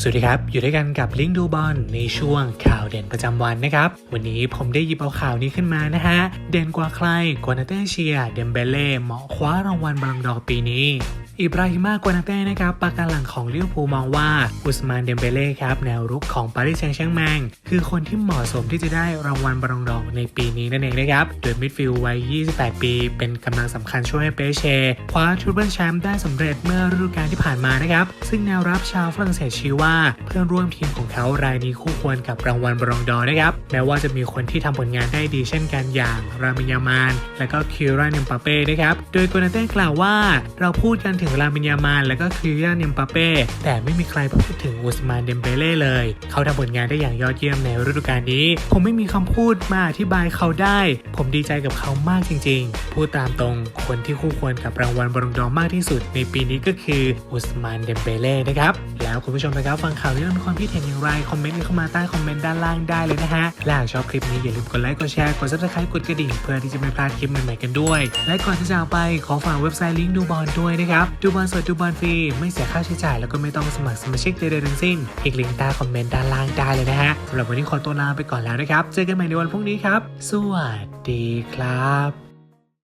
สวัสดีครับ อยู่ด้วยกันกับลิงดูบอลในช่วงข่าวเด่นประจำวันนะครับ วันนี้ผมได้หยิบเอาข่าวนี้ขึ้นมานะฮะ เด่นกว่าใครกวนาเต้เชีย เดมเบเล่เหมาะคว้ารางวัลบอลลงดอปีนี้ อิบราฮิมากวานาเต้นะครับปากการหลังของลิเวอร์พูลมองว่าอุสมานเดมเบเล่ครับแนวรุกของปารีสแซงต์แชร์แมงคือคนที่เหมาะสมที่จะได้รางวัลบอลลงดอร์ในปีนี้นั่นเองนะครับโดยมิดฟิลด์วัย 28 ปี เป็นกำลังสำคัญช่วยให้เปเช่คว้าทริปเปิลแชมป์ได้สำเร็จเมื่อฤดูกาลที่ผ่านมานะครับซึ่งแนวรับชาวฝรั่งเศสชี้ว่า เพื่อนร่วมทีมของเขารายนี้คู่ควรกับรางวัลบอลลงดอร์นะครับแม้ว่าจะมีคนที่ทำผลงานได้ดีเช่นกันอย่างรามิยามาน และก็คิรันเนมปาเป้นะครับโดยโกนาเต้กล่าวว่าเราพูดกันถึงรามินยามานและก็คิรันเนมปาเป้แต่ไม่มีใครพูดถึงอุสมานเดมเบเล่เลย เขาทำผลงานได้อย่างยอดเยี่ยมในฤดูกาลนี้ ผมไม่มีคำพูดมาอธิบายเขาได้ ผมดีใจกับเขามากจริง ๆ พูดตามตรงคนที่คู่ควรกับรางวัลบอลดอร์มากที่สุด ในปีนี้ก็คืออุสมานเดมเบเล่นะครับแล้วคุณผู้ชมนะครับฟังข่าวนี้แล้วมีความคิดเห็นอย่างไรคอมเมนต์เข้ามาใต้คอมเมนต์ด้านล่างได้เลยนะฮะและหากชอบคลิปนี้อย่าลืมกดไลค์กดแชร์กด subscribe กดกระดิ่งเพื่อที่จะไม่พลาดคลิปใหม่ๆกันด้วย และก่อนที่จะจากไปขอฝากเว็บไซต์ลิงก์ดูบอลด้วยนะครับดูบอลสดดูบอลฟรี ไม่เสียค่าใช้จ่ายแล้วก็ไม่ต้องสมัครสมาชิกใดๆทั้งสิ้น อีกลิงก์ใต้คอมเมนต์ด้านล่างได้เลยนะฮะสำหรับวันนี้ขอตัวลาไปก่อนแล้วนะครับ เจอกันใหม่ในวันพรุ่งนี้ครับ สวัสดีครับ